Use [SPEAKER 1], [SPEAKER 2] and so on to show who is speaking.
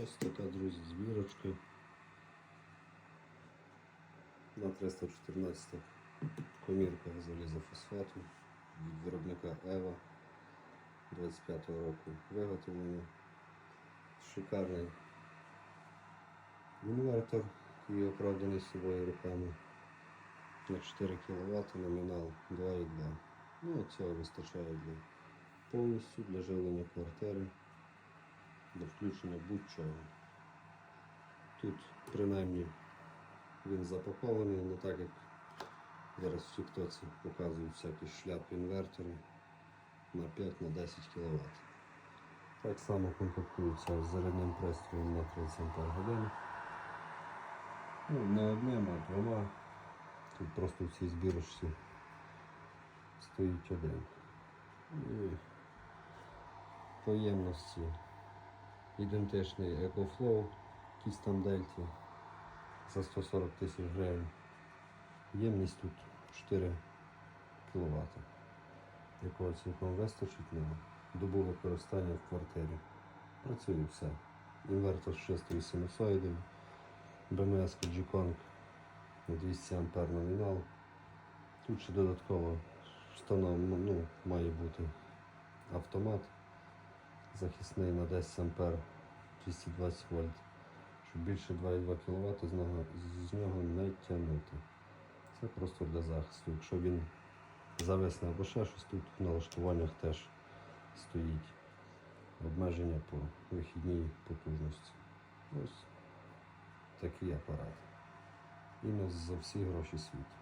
[SPEAKER 1] Ось така, друзі, збірочка. На 314 комірка залізофосфату від виробника Ева 25 року виготовлення. Шикарний інвертор і оправданий собою руками на 4 кВт, номінал 2,2. Ну, цього вистачає для повністю для живлення квартири, для включення будь-чого. Тут принаймні він запакований, не так як зараз в Тіктоці показують всякі шляпи інвертори на 5-10 кВт. Так само комплектується з зарядним пристроєм на 30 Ах. Ну, не одним, а двома. Тут просто в цій збірочці стоїть один. І по ємності ідентичний EcoFlow, якийсь там дельті за 140 тисяч гривень. Ємність тут 4 кВт, якого цілком вистачить на добу використання в квартирі. Працює все. Інвертор з чистою синусоїдою, BMS G-Kong 200 А номінал. Тут ще додатково встановлено, ну, має бути автомат захисний на 10 А 220 вольт, щоб більше 2,2 кВт з нього, не тягнути. Це просто для захисту. Якщо він зависне або ще щось, тут в налаштуваннях теж стоїть обмеження по вихідній потужності. Ось такий апарат. І на за всі гроші світу.